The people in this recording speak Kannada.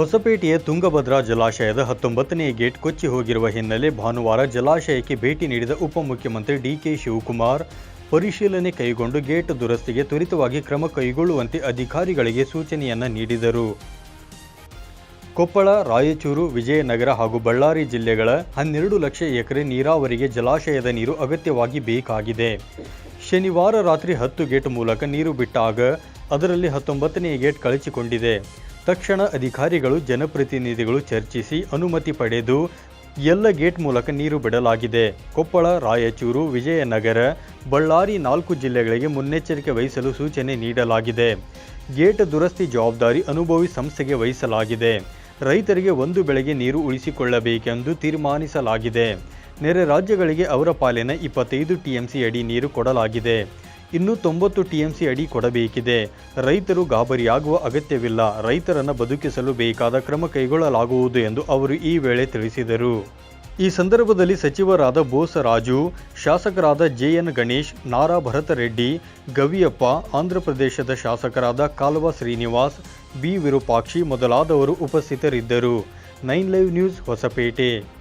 ಹೊಸಪೇಟೆಯ ತುಂಗಭದ್ರಾ ಜಲಾಶಯದ ಹತ್ತೊಂಬತ್ತನೇ ಗೇಟ್ ಕೊಚ್ಚಿ ಹೋಗಿರುವ ಹಿನ್ನೆಲೆ ಭಾನುವಾರ ಜಲಾಶಯಕ್ಕೆ ಭೇಟಿ ನೀಡಿದ ಉಪಮುಖ್ಯಮಂತ್ರಿ ಡಿಕೆ ಶಿವಕುಮಾರ್, ಪರಿಶೀಲನೆ ಕೈಗೊಂಡು ಗೇಟ್ ದುರಸ್ತಿಗೆ ತ್ವರಿತವಾಗಿ ಕ್ರಮ ಕೈಗೊಳ್ಳುವಂತೆ ಅಧಿಕಾರಿಗಳಿಗೆ ಸೂಚನೆಯನ್ನ ನೀಡಿದರು. ಕೊಪ್ಪಳ, ರಾಯಚೂರು, ವಿಜಯನಗರ ಹಾಗೂ ಬಳ್ಳಾರಿ ಜಿಲ್ಲೆಗಳ ಹನ್ನೆರಡು ಲಕ್ಷ ಎಕರೆ ನೀರಾವರಿಗೆ ಜಲಾಶಯದ ನೀರು ಅಗತ್ಯವಾಗಿ ಬೇಕಾಗಿದೆ. ಶನಿವಾರ ರಾತ್ರಿ ಹತ್ತು ಗೇಟ್ ಮೂಲಕ ನೀರು ಬಿಟ್ಟಾಗ ಅದರಲ್ಲಿ ಹತ್ತೊಂಬತ್ತನೇ ಗೇಟ್ ಕಳಚಿಕೊಂಡಿದೆ. ತಕ್ಷಣ ಅಧಿಕಾರಿಗಳು, ಜನಪ್ರತಿನಿಧಿಗಳು ಚರ್ಚಿಸಿ ಅನುಮತಿ ಪಡೆದು ಎಲ್ಲ ಗೇಟ್ ಮೂಲಕ ನೀರು ಬಿಡಲಾಗಿದೆ. ಕೊಪ್ಪಳ, ರಾಯಚೂರು, ವಿಜಯನಗರ, ಬಳ್ಳಾರಿ ನಾಲ್ಕು ಜಿಲ್ಲೆಗಳಿಗೆ ಮುನ್ನೆಚ್ಚರಿಕೆ ವಹಿಸಲು ಸೂಚನೆ ನೀಡಲಾಗಿದೆ. ಗೇಟ್ ದುರಸ್ತಿ ಜವಾಬ್ದಾರಿ ಅನುಭವಿ ಸಂಸ್ಥೆಗೆ ವಹಿಸಲಾಗಿದೆ. ರೈತರಿಗೆ ಒಂದು ಬೆಳೆಗೆ ನೀರು ಉಳಿಸಿಕೊಳ್ಳಬೇಕೆಂದು ತೀರ್ಮಾನಿಸಲಾಗಿದೆ. ನೆರೆ ರಾಜ್ಯಗಳಿಗೆ ಅವರ ಪಾಲಿನ ಇಪ್ಪತ್ತೈದು ಟಿಎಂಸಿ ಅಡಿ ನೀರು ಕೊಡಲಾಗಿದೆ. ಇನ್ನು ತೊಂಬತ್ತು ಟಿಎಂಸಿ ಅಡಿ ಕೊಡಬೇಕಿದೆ. ರೈತರು ಗಾಬರಿಯಾಗುವ ಅಗತ್ಯವಿಲ್ಲ. ರೈತರನ್ನು ಬದುಕಿಸಲು ಬೇಕಾದ ಕ್ರಮ ಕೈಗೊಳ್ಳಲಾಗುವುದು ಎಂದು ಅವರು ಈ ವೇಳೆ ತಿಳಿಸಿದರು. ಈ ಸಂದರ್ಭದಲ್ಲಿ ಸಚಿವರಾದ ಬೋಸರಾಜು, ಶಾಸಕರಾದ ಜೆಎನ್ ಗಣೇಶ್, ನಾರಾ ಭರತರೆಡ್ಡಿ, ಗವಿಯಪ್ಪ ಆಂಧ್ರಪ್ರದೇಶದ ಶಾಸಕರಾದ ಕಾಲ್ವ ಶ್ರೀನಿವಾಸ್, ಬಿ ವಿರೂಪಾಕ್ಷಿ ಮೊದಲಾದವರು ಉಪಸ್ಥಿತರಿದ್ದರು. Nine live news Hosapete.